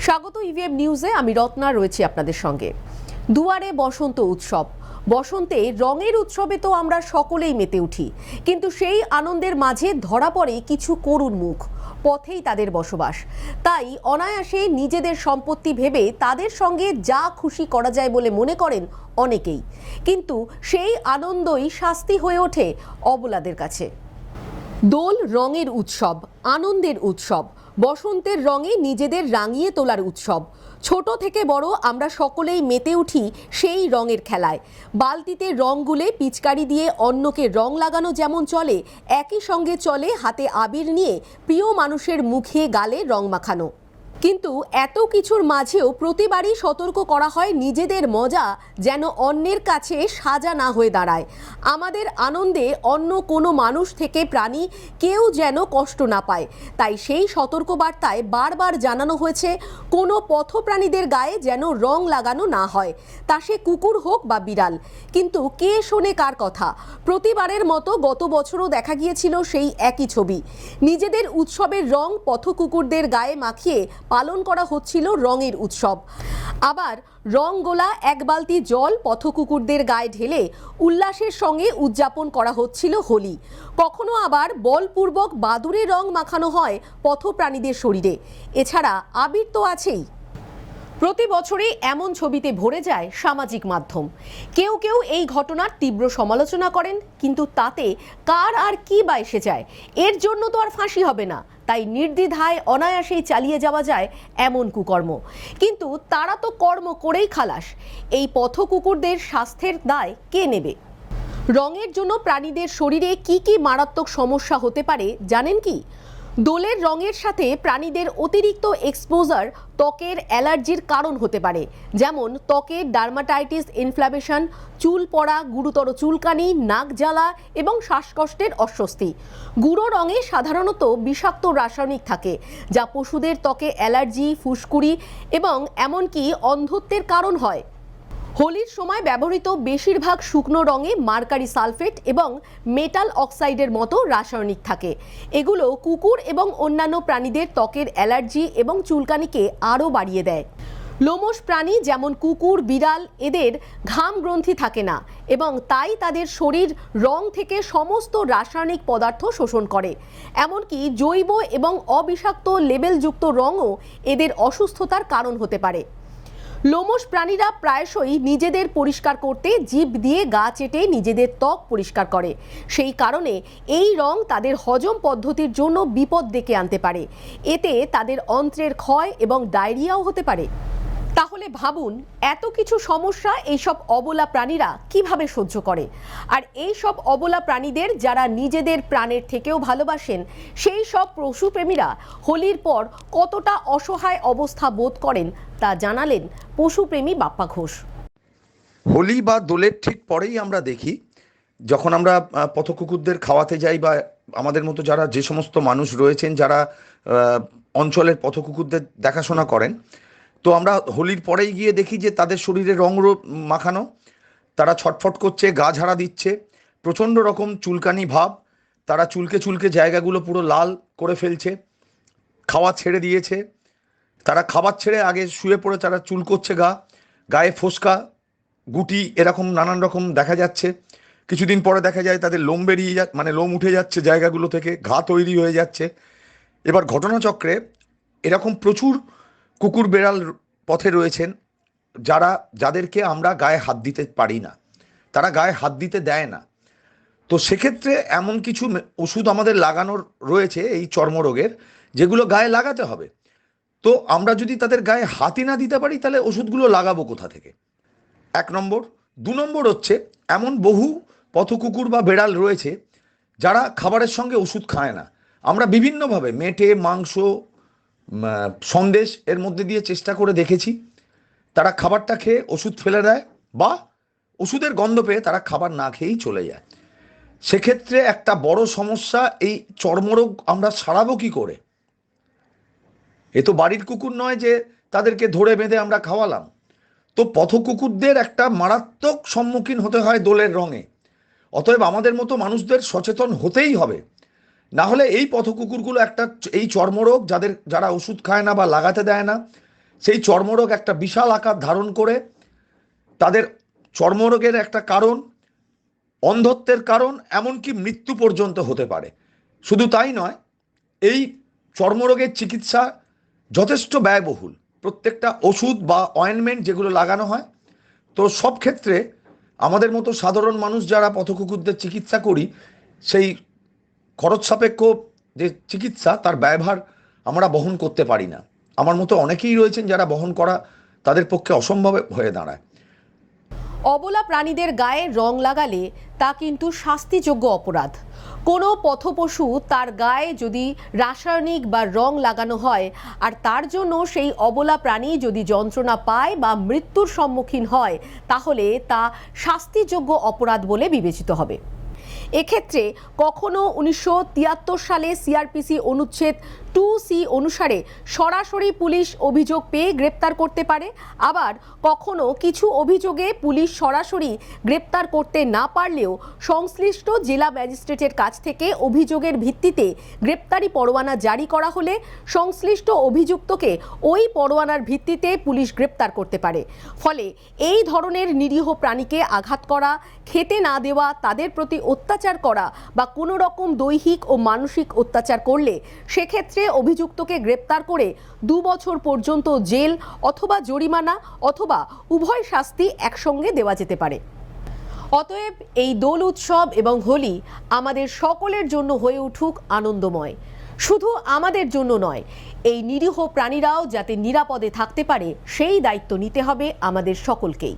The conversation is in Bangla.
স্বাগত ইভিএম নিউজে আমি রত্না রয়েছি আপনাদের সঙ্গে। দুয়ারে বসন্ত উৎসব। বসন্তে রঙের উৎসবে তো আমরা সকলেই মেতে উঠি। কিন্তু সেই আনন্দের মাঝে ধরা পড়ে কিছু করুণ মুখ। পথেই তাদের বসবাস। তাই অনায়াসে নিজেদের সম্পত্তি ভেবে তাদের সঙ্গে যা খুশি করা যায় বলে মনে করেন অনেকেই। কিন্তু সেই আনন্দই শাস্তি হয়ে ওঠে অবলাদের কাছে। দোল রঙের উৎসব, আনন্দের উৎসব। বসন্তের রঙে নিজেদের রাঙিয়ে তোলার উৎসব। ছোট থেকে বড় আমরা সকলেই মেতে উঠি সেই রঙের খেলায়। বালতিতে রং গুলে পিচকারি দিয়ে অন্যকে রং লাগানো যেমন চলে, একই সঙ্গে চলে হাতে আবির নিয়ে প্রিয় মানুষের মুখে গালে রং মাখানো। কিন্তু এত কিছুর মাঝেও প্রতিবারই সতর্ক করা হয় নিজেদের মজা যেন অন্যের কাছে সাজা না হয়ে দাঁড়ায়। আমাদের আনন্দে অন্য কোনো মানুষ থেকে প্রাণী কেউ যেন কষ্ট না পায়। তাই সেই সতর্কবার্তায় বারবার জানানো হয়েছে, কোনো পথপ্রাণীদের গায়ে যেন রং লাগানো না হয়। তা সে কুকুর হোক বা বিড়াল। কিন্তু কে শোনে কার কথা? প্রতিবারের মতো গত বছরও দেখা গিয়েছিল সেই একই ছবি। নিজেদের উৎসবের রং পথ কুকুরদের গায়ে মাখিয়ে পালন করা হচ্ছিল রঙের উৎসব। আবার রং গোলা, এক বালতি জল, পথকুকুরদের গায়ে ঢেলে উল্লাসের সঙ্গে উদযাপন করা হচ্ছিল হোলি। কখনো আবার বলপূর্বক বাদুরে রং মাখানো হয় পথপ্রাণীদের শরীরে। এছাড়া আবির তো আছেই। প্রতি বছরই এমন ছবিতে ভরে যায় সামাজিক মাধ্যম। কেউ কেউ এই ঘটনার তীব্র সমালোচনা করেন, কিন্তু তাতে কার আর কি বা এসে যায়, এর জন্য তো আর ফাঁসি হবে না তাই নির্দ্বিধায় অনায়াসেই চালিয়ে যাওয়া যায় এমন কুকর্ম। কিন্তু তারা তো কর্ম করেই খালাস। এই পথ কুকুরদের স্বাস্থ্যের দায় কে নেবে? রঙের জন্য প্রাণীদের শরীরে কি কি মারাত্মক সমস্যা হতে পারে জানেন কি? দোলের রঙের সাথে প্রাণীদের অতিরিক্ত এক্সপোজার ত্বকের অ্যালার্জির কারণ হতে পারে। যেমন ত্বকের ডার্মাটাইটিস ইনফ্লামেশন চুল পড়া, গুরুতর চুলকানি, নাক জ্বালা এবং শ্বাসকষ্টের অস্বস্তি। গুঁড়ো রঙে সাধারণত বিষাক্ত রাসায়নিক থাকে, যা পশুদের ত্বকে অ্যালার্জি, ফুসকুড়ি এবং এমনকি অন্ধত্বের কারণ হয়। হোলির সময় ব্যবহৃত বেশিরভাগ শুকনো রঙে মার্কারি সালফেট এবং মেটাল অক্সাইডের মতো রাসায়নিক থাকে। এগুলো কুকুর এবং অন্যান্য প্রাণীদের ত্বকের অ্যালার্জি এবং চুলকানিকে আরও বাড়িয়ে দেয়। লোমশ প্রাণী যেমন কুকুর, বিড়াল, এদের ঘাম গ্রন্থি থাকে না এবং তাই তাদের শরীর, রং থেকে সমস্ত রাসায়নিক পদার্থ শোষণ করে। এমনকি জৈব এবং অবিষাক্ত লেবেলযুক্ত রঙও এদের অসুস্থতার কারণ হতে পারে। লোমশ প্রাণীরা প্রায়শই নিজেদের পরিষ্কার করতে জীব দিয়ে গা চেটে নিজেদের ত্বক পরিষ্কার করে। সেই কারণে এই রং তাদের হজম পদ্ধতির জন্য বিপদ ডেকে আনতে পারে। এতে তাদের অন্ত্রের ক্ষয় এবং ডায়রিয়াও হতে পারে। তাহলে ভাবুন, এত কিছু সমস্যা এইসব অবলা প্রাণীরা কীভাবে সহ্য করে? আর এই সব অবলা প্রাণীদের যারা নিজেদের প্রাণের থেকেও ভালোবাসেন, সেই সব পশুপ্রেমীরা হোলির পর কতটা অসহায় অবস্থা বোধ করেন তা জানালেন পশুপ্রেমী বাপ্পা ঘোষ। হোলি বা দোলের ঠিক পরেই আমরা দেখি, যখন আমরা পথকুকুরদের খাওয়াতে যাই বা আমাদের মতো যারা যে সমস্ত মানুষ রয়েছেন, যারা অঞ্চলের পথকুকুরদের দেখাশোনা করেন তো আমরা হোলির পরেই গিয়ে দেখি যে তাদের শরীরে রং মাখানো। তারা ছটফট করছে, গা ঝাড়া দিচ্ছে, প্রচণ্ড রকম চুলকানি ভাব। তারা চুলকে চুলকে জায়গাগুলো পুরো লাল করে ফেলছে, খাওয়া ছেড়ে দিয়েছে। তারা খাবার ছেড়ে আগে শুয়ে পড়ে, তারা চুল করছে গা, গায়ে ফোসকা, গুটি, এরকম নানান রকম দেখা যাচ্ছে। কিছুদিন পরে দেখা যায় তাদের লোম বেরিয়ে যা মানে লোম উঠে যাচ্ছে জায়গাগুলো থেকে, ঘা তৈরি হয়ে যাচ্ছে। এবার ঘটনাচক্রে এরকম প্রচুর কুকুর বেড়াল পথে রয়েছেন, যারা, যাদেরকে আমরা গায়ে হাত দিতে পারি না। তারা গায়ে হাত দিতে দেয় না। তো সেক্ষেত্রে এমন কিছু ওষুধ আমাদের লাগানোর রয়েছে এই চর্মরোগের, যেগুলো গায়ে লাগাতে হবে। তো আমরা যদি তাদের গায়ে হাতই না দিতে পারি, তাহলে ওষুধগুলো লাগাবো কোথা থেকে? এক নম্বর। দু নম্বর হচ্ছে, এমন বহু পথকুকুর বা বেড়াল রয়েছে, যারা খাবারের সঙ্গে ওষুধ খায় না। আমরা বিভিন্নভাবে, মেটে, মাংস সন্দেশ এর মধ্যে দিয়ে চেষ্টা করে দেখেছি। তারা খাবারটা খেয়ে ওষুধ ফেলে দেয় বা ওষুধের গন্ধ পেয়ে তারা খাবার না খেয়েই চলে যায়। সেক্ষেত্রে একটা বড় সমস্যা, এই চর্মরোগ আমরা সারাবো কি করে? এ তো বাড়ির কুকুর নয় যে তাদেরকে ধরে বেঁধে আমরা খাওয়ালাম। তো পথ কুকুরদের একটা মারাত্মক সম্মুখীন হতে হয় দোলের রঙে। অতএব আমাদের মতো মানুষদের সচেতন হতেই হবে। না হলে এই পথ কুকুরগুলো একটা এই চর্মরোগ যাদের, যারা ওষুধ খায় না বা লাগাতে দেয় না, সেই চর্মরোগ একটা বিশাল আকার ধারণ করে। তাদের চর্মরোগের একটা কারণ, অন্ধত্বের কারণ, এমনকি মৃত্যু পর্যন্ত হতে পারে। শুধু তাই নয়, এই চর্মরোগের চিকিৎসা যথেষ্ট ব্যয়বহুল। প্রত্যেকটা ওষুধ বা অয়েনমেন্ট যেগুলো লাগানো হয়, তো সব ক্ষেত্রে আমাদের মতো সাধারণ মানুষ যারা পথকুকুরদের চিকিৎসা করি, সেই খরচ সাপেক্ষ যে চিকিৎসা, তার ব্যয়ভার আমরা বহন করতে পারি না। আমার মতো অনেকেই রয়েছেন যারা বহন করা তাদের পক্ষে অসম্ভব হয়ে দাঁড়ায়। অবলা প্রাণীদের গায়ে রং লাগালে তা কিন্তু শাস্তিযোগ্য অপরাধ। কোনো পথপশু তার গায়ে যদি রাসায়নিক বা রং লাগানো হয়, আর তার জন্য সেই অবলা প্রাণী যদি যন্ত্রণা পায় বা মৃত্যুর সম্মুখীন হয়, তাহলে তা শাস্তিযোগ্য অপরাধ বলে বিবেচিত হবে। এক্ষেত্রে কখনো উনিশশো তিয়াত্তর সালে সিআরপিসি অনুচ্ছেদ টু সি অনুসারে সরাসরি পুলিশ অভিযোগ পেয়ে গ্রেপ্তার করতে পারে। আবার কখনো কিছু অভিযোগে পুলিশ সরাসরি গ্রেপ্তার করতে না পারলেও সংশ্লিষ্ট জেলা ম্যাজিস্ট্রেটের কাছ থেকে অভিযোগের ভিত্তিতে গ্রেপ্তারি পরোয়ানা জারি করা হলে সংশ্লিষ্ট অভিযুক্তকে ওই পরোয়ানার ভিত্তিতে পুলিশ গ্রেপ্তার করতে পারে। ফলে এই ধরনের নিরীহ প্রাণীকে আঘাত করা, খেতে না দেওয়া, তাদের প্রতি অত্যাচার করা বা কোনো রকম দৈহিক ও মানসিক অত্যাচার করলে সেক্ষেত্রে অভিযুক্তকে গ্রেপ্তার করে দু বছর পর্যন্ত জেল অথবা জরিমানা অথবা উভয় শাস্তি একসঙ্গে দেওয়া যেতে পারে। অতএব এই দোল উৎসব এবং হোলি আমাদের সকলের জন্য হয়ে উঠুক আনন্দময়। শুধু আমাদের জন্য নয়, এই নিরীহ প্রাণীরাও যাতে নিরাপদে থাকতে পারে, সেই দায়িত্ব নিতে হবে আমাদের সকলকেই।